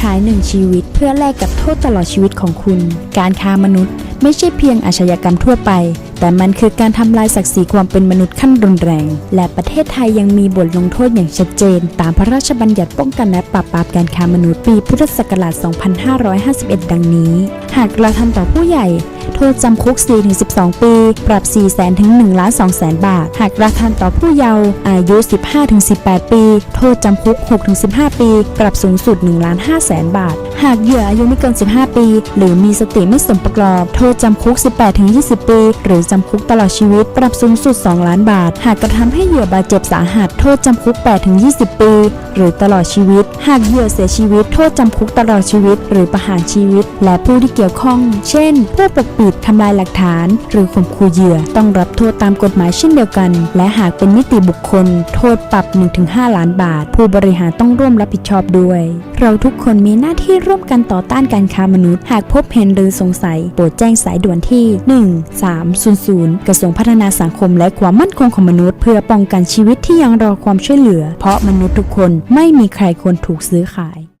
ขายหนึ่งชีวิตเพื่อแลกกับโทษตลอดชีวิตของคุณ การค้ามนุษย์ ไม่ใช่เพียงอาชญากรรมทั่วไป แต่มันคือการทำลายศักดิ์ศรีความเป็นมนุษย์ขั้นรุนแรง และประเทศไทยยังมีบทลงโทษอย่างชัดเจน ตามพระราชบัญญัติป้องกันและปราบปรามการค้ามนุษย์ปีพุทธศักราช 2551 ดังนี้ หากกระทำต่อผู้ใหญ่ โทษจำคุก 4-12 ปี ปรับ 4 0 0 0 0 0ถึง1ล้าน2แสนบาท หากกระทำต่อผู้เยาว์อายุ 15-18 ปี โทษจำคุก 6-15 ปี ปรับสูงสุด1ล้าน5แสนบาท หากเหยื่ออายุไม่เกิน 15 ปี หรือมีสติไม่สมประกอบ โทษจำคุก 18-20 ปี หรือจำคุกตลอดชีวิต ปรับสูงสุด 2 ล้านบาท หากกระทำให้เหยื่อบาดเจ็บสาหัส โทษจำคุก 8-20 ปี หรือตลอดชีวิต หากเหยื่อเสียชีวิต โทษจำคุกตลอดชีวิต หรือประหารชีวิต และผู้ที่เกี่ยวข้อง เช่น ผู้ปกปิด ทำลายหลักฐาน หรือข่มขู่เหยื่อ ต้องรับโทษตามกฎหมายเช่นเดียวกัน และหากเป็นนิติบุคคล โทษปรับ 1-5 ล้านบาท ผู้บริหารต้องร่วมรับผิดชอบด้วย เราทุกคนมีหน้าที่ร่วมกันต่อต้านการค้ามนุษย์ หากพบเห็นหรือสงสัย โปรดแจ้งสายด่วนที่ 1300 กระทรวงพัฒนาสังคมและความมั่นคงของมนุษย์ เพื่อป้องกันชีวิตที่ยังรอความช่วยเหลือ เพราะมนุษย์ทุกคนไม่มีใครควรถูกซื้อขาย